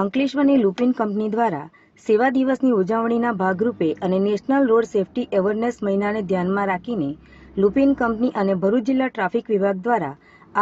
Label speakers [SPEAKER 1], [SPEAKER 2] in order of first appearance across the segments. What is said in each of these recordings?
[SPEAKER 1] અંકલેશ્વરની Lupin company દ્વારા સેવા દિવસની ઉજવણીના ભાગરૂપે અને નેશનલ રોડ સેફટી એવરનેસ મહિનાને ધ્યાનમાં રાખીને લુપિન કંપની અને ભરૂચ જિલ્લા ટ્રાફિક વિભાગ દ્વારા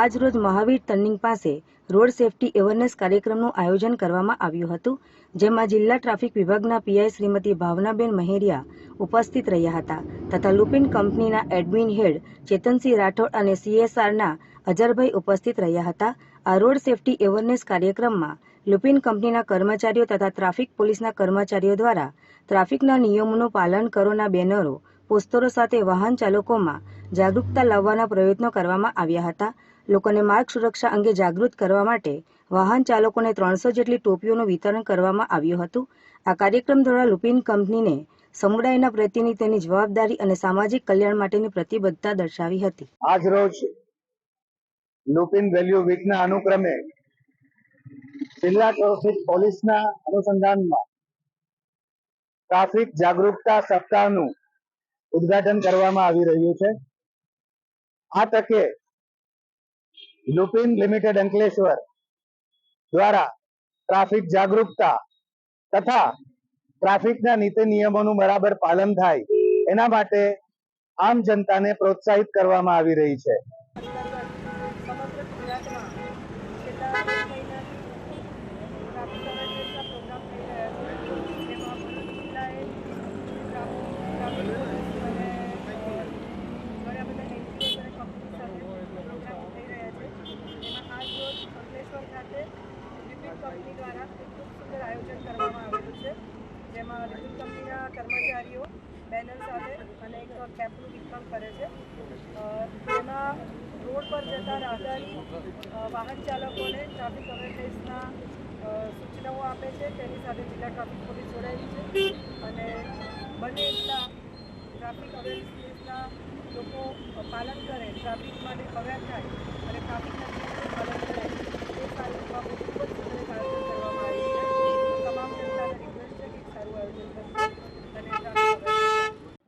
[SPEAKER 1] આજરોજ મહાવીર ટર્નિંગ પાસે રોડ સેફટી એવરનેસ કાર્યક્રમનું આયોજન કરવામાં આવ્યું હતું, જેમાં જિલ્લા ટ્રાફિક વિભાગના પીઆઈ શ્રીમતી ભાવનાબેન મહેરિયા ઉપસ્થિત રહ્યા હતા તથા લુપિન કંપનીના એડમિન હેડ ચેતનસિંહ રાઠોડ અને સીએસઆરના અજરભાઈ ઉપસ્થિત રહ્યા હતા. આ રોડ સેફટી એવરનેસ કાર્યક્રમમાં લુપિન કંપનીના કર્મચારીઓ તથા ટ્રાફિક પોલીસના કર્મચારીઓ દ્વારા ટ્રાફિકના નિયમોનું પાલન કરોના બેનરો, પોસ્ટરો સાથે વાહન ચાલકોમાં જાગૃતતા લાવવાના પ્રયત્નો કરવામાં આવ્યા હતા. લોકોને માર્ગ સુરક્ષા અંગે જાગૃત કરવા માટે વાહન ચાલકોને ત્રણસો જેટલી ટોપીઓનું વિતરણ કરવામાં આવ્યું હતું. આ કાર્યક્રમ દ્વારા લુપિન કંપનીને સમુદાયના પ્રતિનિધિત્વની જવાબદારી અને સામાજિક કલ્યાણ માટેની પ્રતિબદ્ધતા દર્શાવી હતી.
[SPEAKER 2] આજ રોજ લુપિન વેલ્યુ વીકના અનુક્રમે જિલ્લા ટ્રાફિક પોલીસના અનુસંધાનમાં ટ્રાફિક જાગૃતતા સપ્તાહનું ઉદઘાટન કરવામાં આવી રહ્યું છે. આ તકે લુપિન લિમિટેડ અંકલેશ્વર દ્વારા ટ્રાફિક જાગૃતતા તથા ટ્રાફિકના નીતિ નિયમોનું બરાબર પાલન થાય એના માટે આમ જનતાને પ્રોત્સાહિત કરવામાં આવી રહી છે
[SPEAKER 3] સમગ્ર ગુજરાતમાં છેલ્લા બે મહિનાથી ટ્રાફિક અવેરનેસના પ્રોગ્રામ થઈ રહ્યા છે જેમાં ભરૂચ જિલ્લાએ ટ્રાફિક ટ્રાફિક પોલીસ અને અ, ઘણા બધા એનજીઓસ અને કંપની સાથે પ્રોગ્રામો થઈ રહ્યા છે એમાં આજ રોજ અંકલેશ્વર ખાતે કંપની દ્વારા ખૂબ સુંદર આયોજન કરવામાં આવેલું છે. જેમાં લિપિન કંપનીના કર્મચારીઓ બેનર સાથે અને એક કેપનું વિતરણ કરે છે. અ, રોડ પર જતા રાહદારી વાહન ચાલકોને ટ્રાફિક અવેરનેસના સૂચનાઓ આપે છે. તેની સાથે જિલ્લા ટ્રાફિક જોડાયેલી છે. અને બને એટલા ટ્રાફિક અવેરનેસના લોકો પાલન કરે ટ્રાફિક માટે અવેર થાય અને ટ્રાફિક પાલન કરે એ સારું બાબત ખૂબ જ સુંદર એક આયોજન કરવામાં આવ્યું છે તમામ જનતાને રિક્વેસ્ટ છે કે એક સારું આયોજન કરશે અને traffic awareness